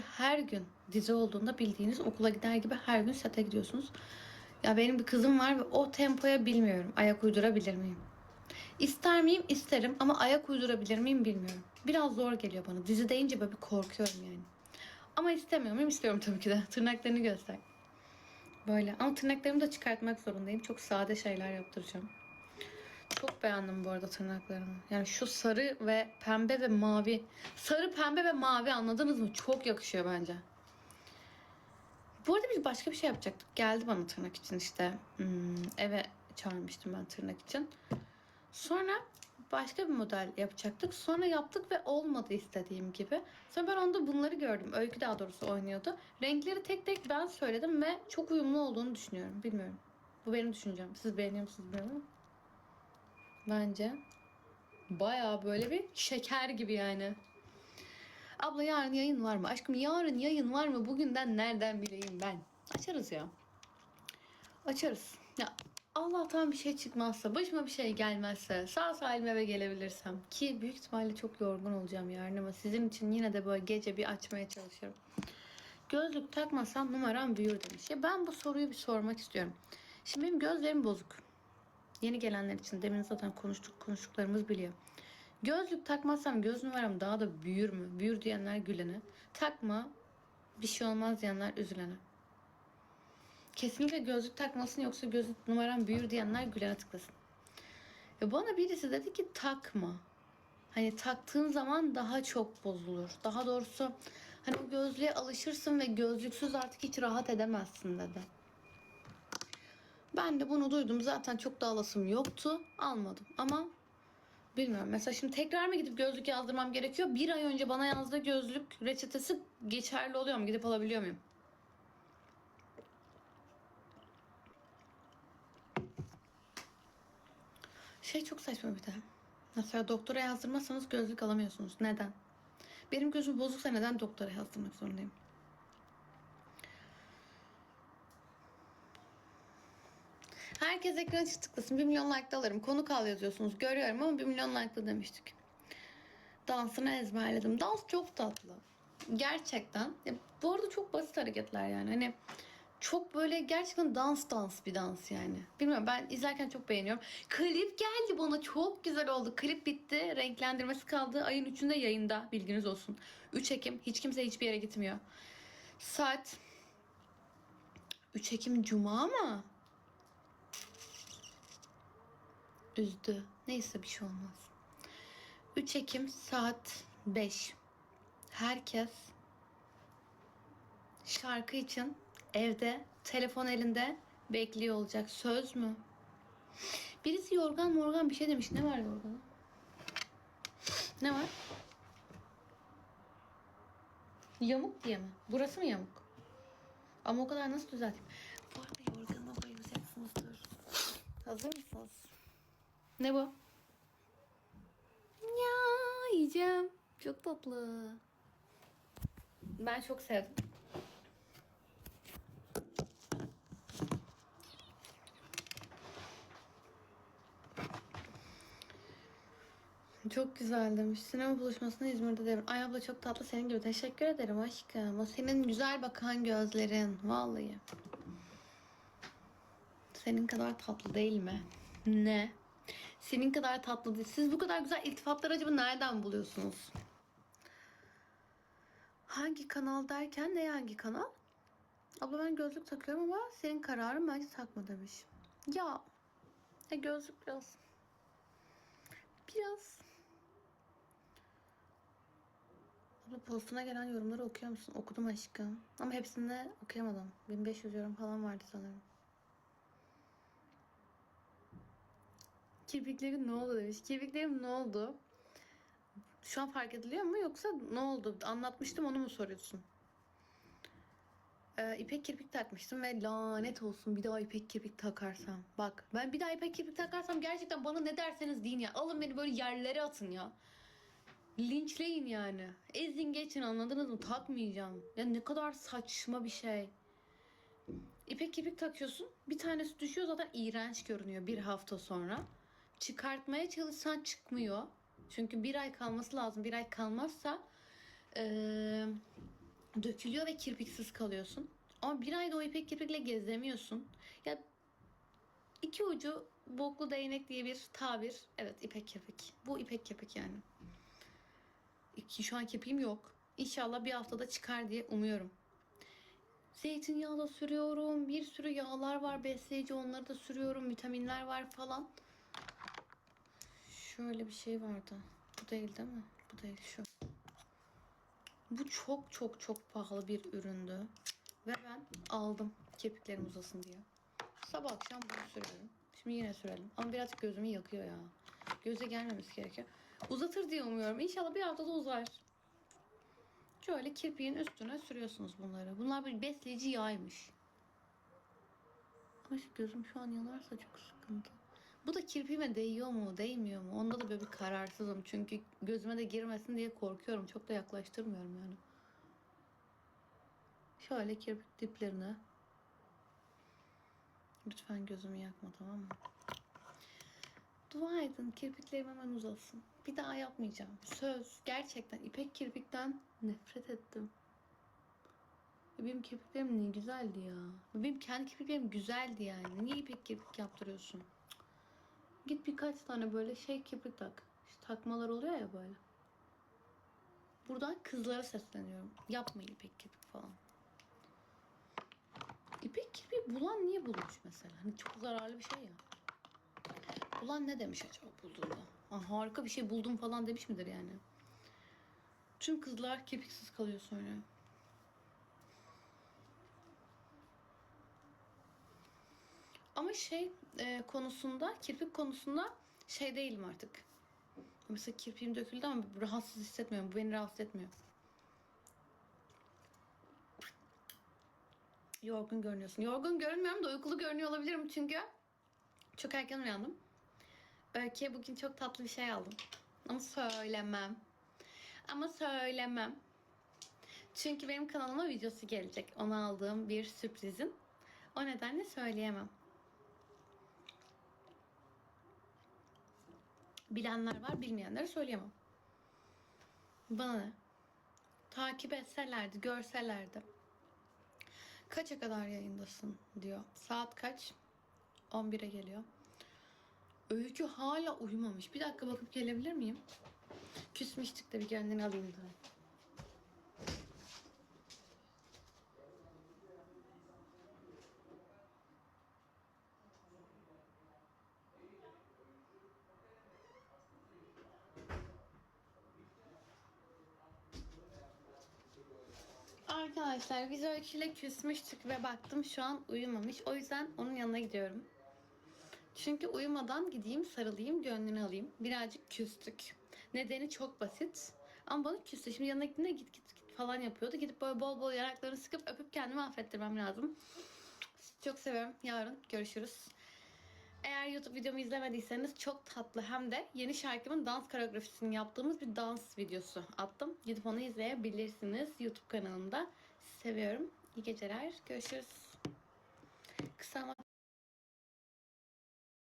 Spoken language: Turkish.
Her gün dizi olduğunda bildiğiniz okula gider gibi her gün sete gidiyorsunuz. Ya benim bir kızım var ve o tempoya bilmiyorum. Ayak uydurabilir miyim? İster miyim? İsterim ama ayak uydurabilir miyim bilmiyorum. Biraz zor geliyor bana. Dizi deyince böyle bir korkuyorum yani. Ama istemiyor muyum? İstiyorum tabii ki de. Tırnaklarını göster. Böyle. Ama tırnaklarımı da çıkartmak zorundayım. Çok sade şeyler yaptıracağım. Çok beğendim bu arada tırnaklarımı. Yani şu sarı ve pembe ve mavi. Sarı, pembe ve mavi anladınız mı? Çok yakışıyor bence. Bu arada biz başka bir şey yapacaktık. Geldi bana tırnak için işte. Hmm, eve çağırmıştım ben tırnak için. Sonra başka bir model yapacaktık. Sonra yaptık ve olmadı istediğim gibi. Sonra ben onda bunları gördüm. Öykü daha doğrusu oynuyordu. Renkleri tek tek ben söyledim ve çok uyumlu olduğunu düşünüyorum. Bilmiyorum. Bu benim düşüncem. Siz beğeniyor musunuz bilmiyorum. Bence bayağı böyle bir şeker gibi yani. Abla yarın yayın var mı? Aşkım yarın yayın var mı? Bugünden nereden bileyim ben? Açarız ya. Açarız. Ya Allah'tan bir şey çıkmazsa, başıma bir şey gelmezse, sağ salim eve gelebilirsem ki büyük ihtimalle çok yorgun olacağım yarın ama sizin için yine de böyle gece bir açmaya çalışırım. Gözlük takmasam numaram büyür demiş. Ya ben bu soruyu bir sormak istiyorum. Şimdi benim gözlerim bozuk. Yeni gelenler için demin zaten konuştuk konuştuklarımız biliyor. Gözlük takmazsam göz numaram daha da büyür mü? Büyür diyenler gülene. Takma bir şey olmaz diyenler üzülene. Kesinlikle gözlük takmasın yoksa gözlük numaram büyür diyenler gülene tıklasın. Ya bana birisi dedi ki takma. Hani taktığın zaman daha çok bozulur. Daha doğrusu hani o gözlüğe alışırsın ve gözlüksüz artık hiç rahat edemezsin dedi. Ben de bunu duydum. Zaten çok da alasım yoktu. Almadım. Ama bilmiyorum. Mesela şimdi tekrar mı gidip gözlük yazdırmam gerekiyor? Bir ay önce bana yazdığı gözlük reçetesi geçerli oluyor mu? Gidip alabiliyor muyum? Şey çok saçma bir de. Mesela doktora yazdırmazsanız gözlük alamıyorsunuz. Neden? Benim gözüm bozuksa neden doktora yazdırmak zorundayım? Herkes ekran için tıklasın. 1 milyon like alırım. Konu kal yazıyorsunuz. Görüyorum ama 1 milyon like demiştik. Dansını ezberledim. Dans çok tatlı. Gerçekten. Ya, bu arada çok basit hareketler yani. Hani çok böyle gerçekten dans dans bir dans yani. Bilmiyorum ben izlerken çok beğeniyorum. Klip geldi bana çok güzel oldu. Klip bitti. Renklendirmesi kaldı. Ayın 3'ünde yayında bilginiz olsun. 3 Ekim. Hiç kimse hiçbir yere gitmiyor. Saat 3 Ekim Cuma mı? Üzdü. Neyse bir şey olmaz. 3 Ekim saat 5. Herkes şarkı için evde, telefon elinde bekliyor olacak. Söz mü? Birisi yorgan morgan bir şey demiş. Ne var yorgana? Ne var? Yamuk diye mi? Burası mı yamuk? Ama o kadar nasıl düzelteyim? Bu arada yorgana bayılacaksınızdır. Hazır mısınız? Ne bu? Ya yiyeceğim. Çok tatlı. Ben çok sevdim. Çok güzel demiş. Sinema buluşmasını İzmir'de derim. Ay abla çok tatlı senin gibi. Teşekkür ederim aşkım. O senin güzel bakan gözlerin. Vallahi. Senin kadar tatlı değil mi? Ne? Senin kadar tatlı değil. Siz bu kadar güzel iltifatları acaba nereden buluyorsunuz? Hangi kanal derken ne hangi kanal? Abla ben gözlük takıyorum ama senin kararın bence takma demiş. Ya, ya gözlük biraz. Biraz. Abla postuna gelen yorumları okuyor musun? Okudum aşkım. Ama hepsini okuyamadım. 1500 yorum falan vardı sanırım. Kirpiklerin ne oldu demiş. Kirpiklerim ne oldu? Şu an fark ediliyor mu yoksa ne oldu? Anlatmıştım onu mu soruyorsun? Ee, ipek kirpik takmıştım ve lanet olsun bir daha ipek kirpik takarsam. Bak ben bir daha ipek kirpik takarsam gerçekten bana ne derseniz deyin ya. Alın beni böyle yerlere atın ya. Linçleyin yani. Ezin geçin anladınız mı? Takmayacağım. Ya ne kadar saçma bir şey. İpek kirpik takıyorsun. Bir tanesi düşüyor zaten iğrenç görünüyor bir hafta sonra. Çıkartmaya çalışsan çıkmıyor. Çünkü bir ay kalması lazım. Bir ay kalmazsa eee, dökülüyor ve kirpiksiz kalıyorsun. Ama bir ayda o ipek kirpikle gezemiyorsun. Ya iki ucu boklu değnek diye bir tabir. Evet ipek kirpik. Bu ipek kirpik yani. İki, şu an kirpiğim yok. İnşallah bir haftada çıkar diye umuyorum. Zeytinyağı da sürüyorum. Bir sürü yağlar var besleyici onları da sürüyorum. Vitaminler var falan. Şöyle bir şey vardı. Bu değil değil mi? Bu değil şu. Bu çok çok çok pahalı bir üründü. Ve ben aldım kirpiklerim uzasın diye. Sabah akşam bunu sürüyorum. Şimdi yine sürelim. Ama birazcık gözümü yakıyor ya. Göze gelmemesi gerekiyor. Uzatır diye umuyorum. İnşallah bir haftada uzar. Şöyle kirpiğin üstüne sürüyorsunuz bunları. Bunlar bir besleyici yağymış. Ama gözüm şu an yanarsa çok sıkıntı. Bu da kirpiğime değiyor mu, değmiyor mu? Onda da böyle bir kararsızım. Çünkü gözüme de girmesin diye korkuyorum. Çok da yaklaştırmıyorum yani. Şöyle kirpik diplerine. Lütfen gözümü yakma tamam mı? Dua edin kirpiklerim hemen uzasın. Bir daha yapmayacağım. Söz. Gerçekten ipek kirpikten nefret ettim. Benim kirpiklerim ne güzeldi ya. Benim kendi kirpiklerim güzeldi yani. Niye ipek kirpik yaptırıyorsun? Git birkaç tane böyle şey kirpik tak. İşte takmalar oluyor ya böyle. Buradan kızlara sesleniyorum. Yapmayın ipek kirpik falan. İpek kirpiği bulan niye bulmuş mesela? Hani çok zararlı bir şey ya. Bulan ne demiş acaba bulduğunda? Ha, harika bir şey buldum falan demiş midir yani? Tüm kızlar kirpiksiz kalıyor sonra. Ama şey e, konusunda, kirpik konusunda şey değilim artık. Mesela kirpiğim döküldü ama rahatsız hissetmiyorum. Bu beni rahatsız etmiyor. Yorgun görünüyorsun. Yorgun görünmüyorum da uykulu görünüyor olabilirim çünkü çok erken uyandım. Öykü'ye bugün çok tatlı bir şey aldım. Ama söylemem. Ama söylemem. Çünkü benim kanalıma videosu gelecek. Ona aldığım bir sürprizin. O nedenle söyleyemem. Bilenler var, bilmeyenleri söyleyemem. Bana? Takip etselerdi, görselerdi. Kaça kadar yayındasın diyor. Saat kaç? 11'e geliyor. Öykü hala uyumamış. Bir dakika bakıp gelebilir miyim? Küsmüştük de bir kendini alayım da. Arkadaşlar biz Öykü'yle küsmüştük ve baktım şu an uyumamış. O yüzden onun yanına gidiyorum. Çünkü uyumadan gideyim sarılayım gönlünü alayım. Birazcık küstük. Nedeni çok basit. Ama bana küstü. Şimdi yanına gittiğinde git git git falan yapıyordu. Gidip böyle bol bol yanaklarını sıkıp öpüp kendimi affettirmem lazım. Çok seviyorum. Yarın görüşürüz. YouTube videomu izlemediyseniz çok tatlı hem de yeni şarkımın dans koreografisini yaptığımız bir dans videosu attım. Gidip onu izleyebilirsiniz YouTube kanalımda. Seviyorum. İyi geceler. Görüşürüz. Kısa